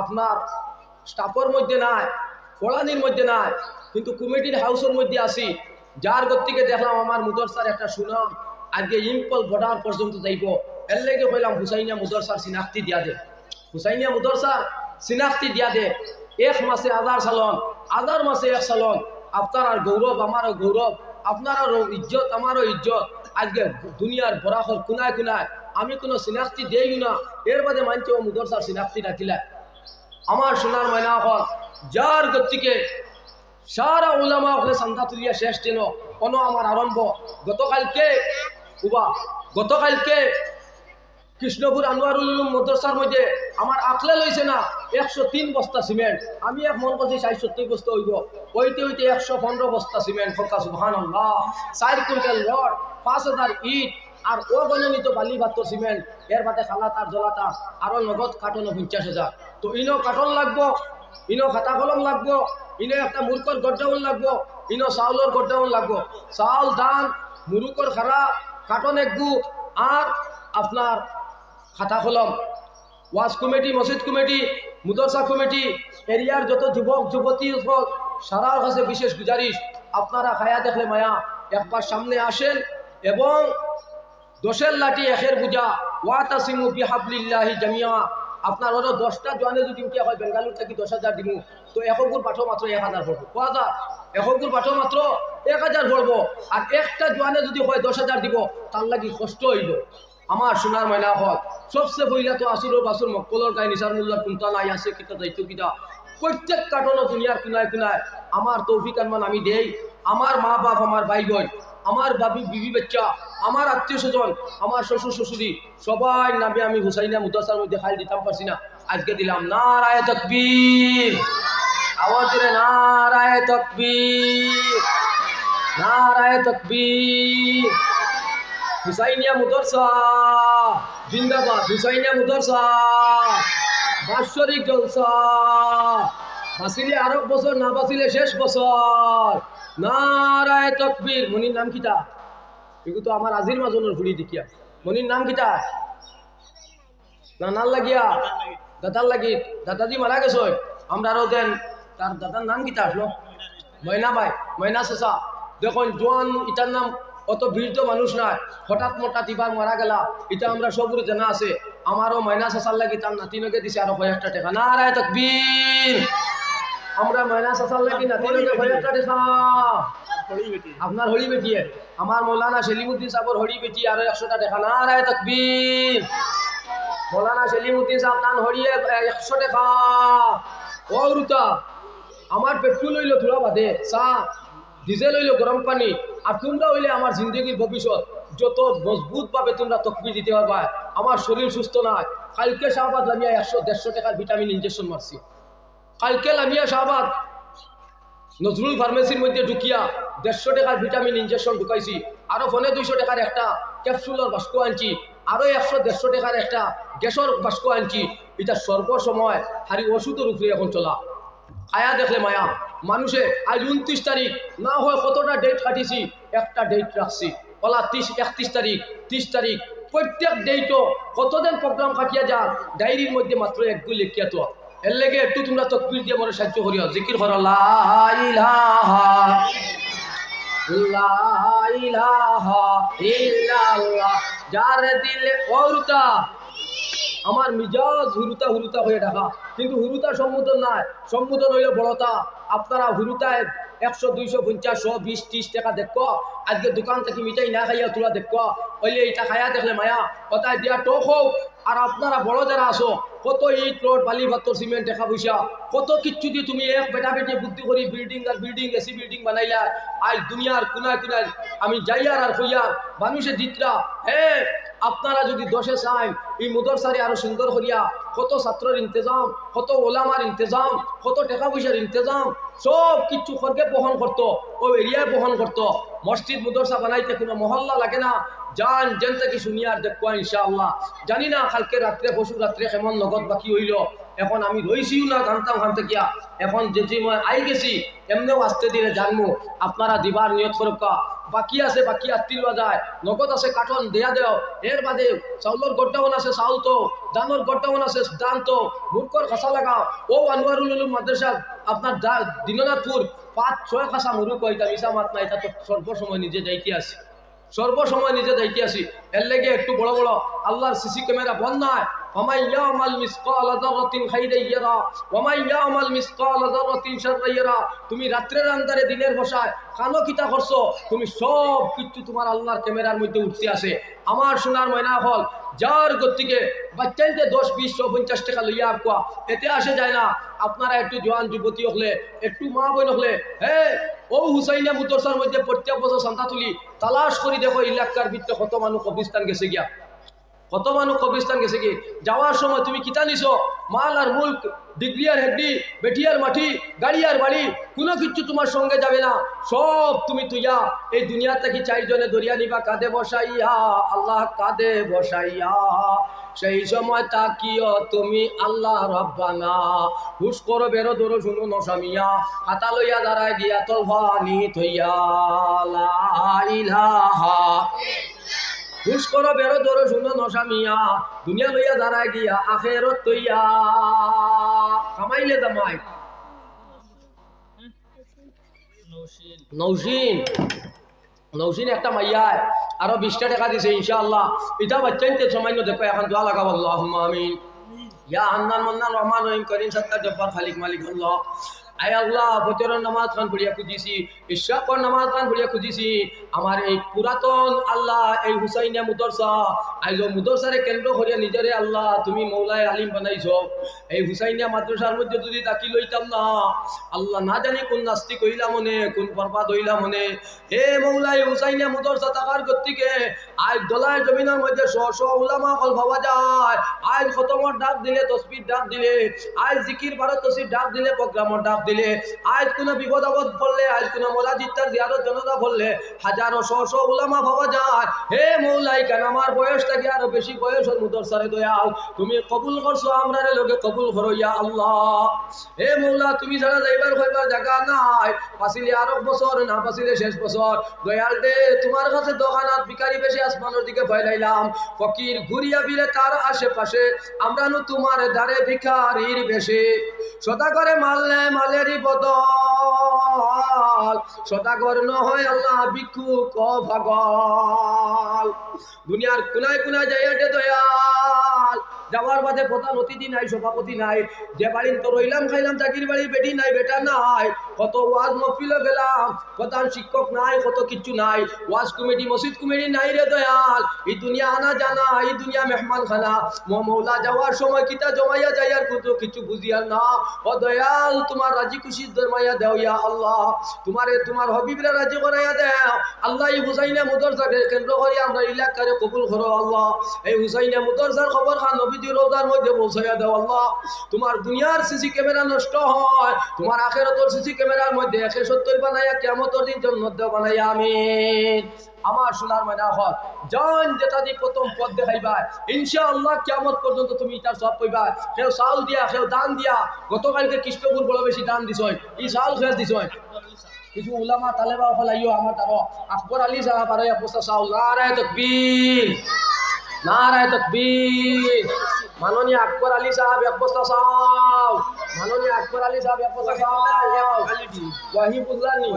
আপনার স্টাফের মধ্যে নাই ফলানির মধ্যে নাই, কিন্তু কমিটির হাউসের মধ্যে আছি। যার গতিকে দেখলাম আমার মুদরসার একটা সুনাম, আজকে ইম্পল বর্ডার পর্যন্ত যাইব। এর লেগে কইলাম হুসাইনিয়া মুদরসার সিনাক্তি দিয়া দে। হুসাইনিয়া মুদরসার সিনাক্তি দিয়া দে। এক মাসে আধার সালন আধার মাসে এক সালন আপনার আর গৌরব, আমারও গৌরব, আপনারও ইজ্জত, আমারও ইজ্জত। আজকে দুনিয়ার বরাহর কুনায় কুনায় আমি কোনো সিনাক্তি দেই না। এর বাদে মানছে ও মুদরসার সিনাক্তি রাখিলা। আমার সোনার ময়না হল। যার গতিকে সারা উলামা হলে সন্ধ্যা তুলিয়া শেষ দিন কোনো আমার আরম্ভ। গতকালকে, উবা, গতকালকে কৃষ্ণপুর আনোয়ারুল মাদ্রাসার মধ্যে আমার আকলে লইছে না, একশো তিন বস্তা সিমেন্ট আমি এক মন করছি ষাট সত্তর বস্তা হইব। ওইতে ওইতে একশো পনেরো বস্তা সিমেন্ট ফোকা সুহান চার কুইন্টাল রড, পাঁচ হাজার ইট আর অগণনিত বালি ভাত্তর সিমেন্ট এর বাদে খালা তার জলাতা আরও নগদ কাটন পঞ্চাশ হাজার। তো ইনো কাটন লাগবো, ইনো খাতা কলম লাগবো, ইনো একটা মূর্খর গড্ডাউন লাগবো, ইনো চাউলের গড্ডাউন লাগবো। চাউল, ধান মুরুকর খারা কাটন একগু আর আপনার খাতা কলম। ওয়াজ কমিটি মসজিদ কমিটি, মুদরসা কমিটি, এরিয়ার যত যুবক, যুবতী হোক সারার কাছে বিশেষ গুজারিশ, আপনারা খায়া দেখলে মায়া একবার সামনে আসেন এবং দোষের লাঠি একের বুঝা ওয়াতা সিমু বিহাবলিল্লাহি জামিয়া। আপনার ওরা দশটা জোয়ানে যদি উঠে হয় বেঙ্গালুর থেকে দশ হাজার দিমু? তো একগুর পাঠো মাত্র এক হাজার পড়ব? ক হাজার একগুর পাঠো মাত্র এক হাজার পড়ব। আর একটা জোয়ানে যদি হয় দশ হাজার দিব, তার লাগি কষ্ট হইল। আমার সোনার ময়না হল। সবচেয়ে পহিলা তো আসুর বাসুর মক্কলর গায়ে নিসারুল্লাহ কুন্তা নাই আছে কিতা দায়িত্ব কিতা। প্রত্যেক কাটনো দুনিয়ার কুনায় কুনায় আমার তৌফিক আনমান আমি দেই। আমার মা বাপ আমার ভাই বোন আমার বাবি, বিবি বাচ্চা, আমার আত্মীয় স্বজন, আমার শ্বশুর, শ্বশুরি, সবাই নামে আমি হুসাইনা মুদাসার মধ্যে খাল দিতাম, পারছি না। আজকে দিলাম নারায় তকবীর। আওয়াজ দিলে নারায় তকবীর। নারায় তকবীর। হুসাইনিয়া মুদরসা, জিন্দাবাদ, হুসাইনিয়া মুদরসা। বাৎসরিক জলসা। বাঁচিলে আরও বছর, না বাঁচিলে শেষ বছর। নারায় তকবীর। মনির নাম কিতা এগুলো তো আমার আজির মাজনের ঘুরি দেখিয়া মনির নাম কিতা লাগিয়া। দাদার লাগি দাদাজি মারা গেছ আমরা আরও দেন। তার দাদার নাম কিতা আসলো ময়না ভাই ময়না দেখুন, জোয়ান, ইটার নাম অত বীর্য মানুষ নাই। হঠাৎ মোটাৎ ইবার মারা গেলা। এটা আমরা সবুর জানা আছে। আমারও ময়না চেঁচার লাগি তার নাতিনকে দিছে আরও কয়েকটা টাকা। না রায় তকবীর আমরা ময়না চেঁচার লাগি নাতিনকে কয়েকটা টাকা আপনার হরি বেটিয়ে আমার মৌলানা সেলিমুদ্দিন সাহর হরি বেটি আরও একশোটা দেখা না রায় তকবীর। মৌলানা সেলিমুদ্দিন সাহেব তান হরিয়ে একশো টাকা ও রুতা আমার পেট্রোল হইল ধুলা বাদে চা ডিজেল হইল গরম পানি আর তোমরা হইলে আমার জিন্দগির ভবিষ্যৎ। যত মজবুত ভাবে তোমরা তকবি দিতে পারবা আমার শরীর সুস্থ নাই। কালকে শাহবাদ লামিয়া একশো দেড়শো টাকার ভিটামিন ইঞ্জেকশন মারছি। কালকে লামিয়া শাহবাদ নজরুল ফার্মেসির মধ্যে ঢুকিয়া দেড়শো টাকার ভিটামিন ইঞ্জেকশন ঢুকাইছি, আরও ফোনে দুইশো টাকার একটা ক্যাপসুলের বাস্ক আনছি, আরও একশো দেড়শো টাকার একটা গ্যাসের বাস্ক আনছি। এটা সর্বসময় হারি ওষুধের উপরে এখন চলা। আয়া দেখলে মায়া, মানুষে আজ উনত্রিশ তারিখ, না হয় কতটা ডেট কাটিছি, একটা ডেট রাখছি। ওলা ত্রিশ, একত্রিশ তারিখ, ত্রিশ তারিখ, প্রত্যেক ডেটও কতদিন প্রোগ্রাম কাটিয়া যা ডায়েরির মধ্যে মাত্র একগুলো লিখিয়া তো এর লেগে একটু তোমরা তকবির দিয়ে মনে সাহায্য করিও। জিকির করো, লা ইলাহা লা ইলাহা ইল্লাল্লাহ। যার দিলে ওরতা আমার মিজাজ হুরুতা হুরুতা হয়ে ডাকা কিন্তু হুরুতা সম্বোধন নাই। সম্বোধন হইলে বড়তা আপনারা হুরুতায় একশো, দুইশো পঞ্চাশ বিশ, ত্রিশ টাকা দেখো। আজকে দোকান থেকে মিঠাই না খাইয়া তোলা দেখো। হইলে এটা খাইয়া দেখলে মায়া। কথায় দিয়া টক হোক আর আপনারা বড় যারা আসো কত ইট, রোড, বালি ভাত্তর সিমেন্ট দেখা পয়সা, কত কিচ্ছু দিয়ে তুমি এক বেটা বেটি বুদ্ধি করি বিল্ডিং আর বিল্ডিং এসি বিল্ডিং বানাইলা। আজ দুনিয়ার কুনায় কুনায় আমি যাইয়ার আর হইয়ার মানুষে জিতরা হে আপনারা যদি দোষে চান এই মুদরসারি আরও সুন্দর করিয়া, কত ছাত্রর ইন্তজাম, কত ওলামার ইন্তজাম, কত টাকা পয়সার ইন্তজাম সব কিছু খরকে বহন করতো, ও এরিয়ায় বহন করতো। মসজিদ, মুদরসা বানাইতে কোনো মহল্লা লাগে না। যান, যেন থেকে শুনিয়ার দেখব ইনশাআল্লাহ। জানি না কালকে রাত্রে পশু রাত্রে কেমন নগদ বাকি হইল। এখন আমি রইছিও না জানতাম খান থেকে এখন যে মই আই গেছি, এমনিও আসতে দিলে জানমু। আপনারা দিবার নিয়ত করুকা। বাকি আছে, বাকি আত্মি লওয়া যায় নগদ আছে কাঠন দেয়া দেও। এর বাদে চাউলের গড্ডাউন আছে চাউল তো। দানোর গড্ডাউন আছে দান তো। মূর্খর খাসা লাগাও। ও আনোয়ারুল মাদ্রাসা আপনার দা- দিননাথপুর পাঁচ ছয় খাসা মুরুখ কইতাম ইসা মাত নাই তা তো সর্বসময় নিজে যাইতে আসি সর্বসময় নিজে যাইতে আসি এর লেগে একটু বড় বড় আল্লাহর সিসি ক্যামেরা বন্ধ নয় ومن يعمل مثقال ذرة خيرا يرى ومن يعمل مثقال ذرة شرا يرى তুমি রাত্রের আন্দারে দিনের বসায় কানো কিতা করছো তুমি সব কিছু তোমার আল্লাহর ক্যামেরার মধ্যে উঠতে আসে আমার সোনার ময়না হল যার গতিকে বাচ্চাইতে দশ, বিশ পঞ্চাশ টাকা লইয়া আপকা এতে আসে যায় না। আপনারা একটু জোয়ান যুবতী হলে, একটু মা বোন হলে, হে, ও হুসাইনিয়া মুদর্শার মধ্যে প্রত্যেক বছর সন্তা তুলি তালাশ করি দেখো ইলাকার ভিতরে কত মানুষ অফিস্তান গেছে গিয়া। কত মানুষ কবিস্তান গেছে কি? যাওয়ার সময় তুমি কিতা নিছো? মাল আর মুল্ক, ডিগ্রি আর হেডি বেটিয়ার মাটি, গাড়ি আর বাড়ি, কোনো কিছু তোমার সঙ্গে যাবে না। সব তুমি তুইয়া এই দুনিয়া থেকে চারজনে দরিয়া নিবা কাঁদে বসাইয়া, আল্লাহ কাঁদে বসাইয়া। সেই সময় তাকিও তুমি আল্লাহ রব্বানা। হুশ করো, বেরো, দৌড়ো, শুনো নসামিয়া হাতা লইয়া দাঁড়ায় গিয়া তলভানি থইয়া লা হুশ করো বেরো দৌড়ো শুনো নসামিয়া দুনিয়া লইয়া দাঁড়ায় গিয়া আখেরত তৈয়া। কামাইলে দামাই নৌসিন নৌসিন একটা মাইয়ায় আরও বিশটা টাকা দিছে, ইনশাআল্লাহ। এটা বাচ্চাইতে সামান্য দেখো, এখন দোয়া লাগাবো আল্লাহ আমিন। ইয়া হান্নান মান্নান রহমান রহিম, করিম সত্তার জব্বার খালিক মালিক আল্লাহ। আয় আল্লাহ, ফজরের নামাজ খান পড়িয়া খুঁজিছি ইশাকর নামাজ খান পড়িয়া খুঁজিছি। আমার এই পুরাতন আল্লাহ, এই মুদরসা আইজ মুদরসারে কেন্দ্র করিয়া নিজরে আল্লাহ, তুমি মৌলায় আলিম বানাইছ। এই হুসাইনিয়া মাদ্রাসার মধ্যে যদি তাকি লইতাম না, আল্লাহ না জানি কোন নাস্তি কইলা মনে, কোন বরবাদ হইলা মনে। হে মৌলাই হুসাইনিয়া মুদরসা থাকার গতিকে আজ দলায় জমিনের মধ্যে শ শ উলামা কল ভাবা যায়। আজ খতমর ডাক দিলে তসবির ডাক দিলে আজ জিকির ভারত তসির ডাক দিলে প্রোগ্রামর ডাক দিলে। আজ কোনো বিপদ আপদ পড়লে আজ কোনো মোরাজিত্তার জিয়ারত জনতা পড়লে হাজারো শ শ উলামা ভাবা যায়। হে মৌলাই, কেন আমার বয়সটা কি আরও বেশি বয়স? ওর মুদর সারে দয়াল, তুমি কবুল করছ আমরা লোকে, কবুল করো ইয়া আল্লাহ। হে মৌলা, তুমি যারা যাইবার হইবার জায়গা নাই পাছিলে আরব বছর, না পাছিলে শেষ বছর। দয়াল দে, তোমার কাছে দোকানাত বিকারি বেশি আসমানের দিকে ফেলাইলাম ফকির ঘুরিয়া বিলে তার আশেপাশে আমরা তোমার দ্বারে ভিখারির বেশে। সদা করে মারলে মালেরই বদল। সদাগর নহয় আল্লাহ ভিক্ষু ক ভগল। দুনিয়ার কুনায় কুনায় যাইয়াটে দয়াল। যাওয়ার বাদে প্রধান অতিথি নাই, সভাপতি নাই। যে বাড়ির তো রইলাম, খাইলাম চাকরির বাড়ি বেটি নাই, বেটা নাই। কত ওয়াজ মফিলে গেলাম, প্রধান শিক্ষক নাই, কত কিচ্ছু নাই। ওয়াজ কমিটি, মসজিদ কমিটি নাই রে দয়াল। এই দুনিয়া আনা জানা, এই দুনিয়া মেহমান খানা মৌলা যাওয়ার সময় কিতা জমাইয়া যাইয়ার কত কিছু বুঝিয়ার না। ও দয়াল, তোমার রাজি খুশি জমাইয়া দেও ইয়া আল্লাহ। তোমারে, তোমার হবিবরা রাজি করাইয়া দেও। আল্লাহ এই হুসাইনে মুদরসাকে কেন্দ্র করি আমরা ইলাকারে কবুল করো আল্লাহ। এই হুসাইনে মুদরসার খবর খান নবীজি রোজার মধ্যে পৌঁছাইয়া দেও, আল্লাহ, তোমার দুনিয়ার সিসি ক্যামেরা নষ্ট হয়, তোমার আখেরতর সিসি ক্যামেরার মধ্যে একে সত্তর বানাইয়া কেমতর দিন জন্মত বানাইয়া, আমিন। আমার সোনার ময়না হল জন যেটা দিয়ে প্রথম পথ দেখাইবা, ইনশাআল্লাহ কিয়ামত পর্যন্ত তুমি তার সব কইবা কেউ চাউল দিয়া কেউ দান দিয়া, গতকালকে কৃষ্ণপুর বড় বেশি দান দিছয় ই চাউল খেয়ে দিছয় কিছু উলামা তালেবা ফলাইও আমার তার আকবর আলী সাহেব আর অবস্থা চাউল, নারায় তকবীর। নারায় তকবীর। মাননীয় আকবর আলী সাহেব ব্যবস্থা সাহেব মাননীয় আকবর আলী সাহেব ব্যবস্থা সাহেব ওয়াহিবুল্লাহ নি।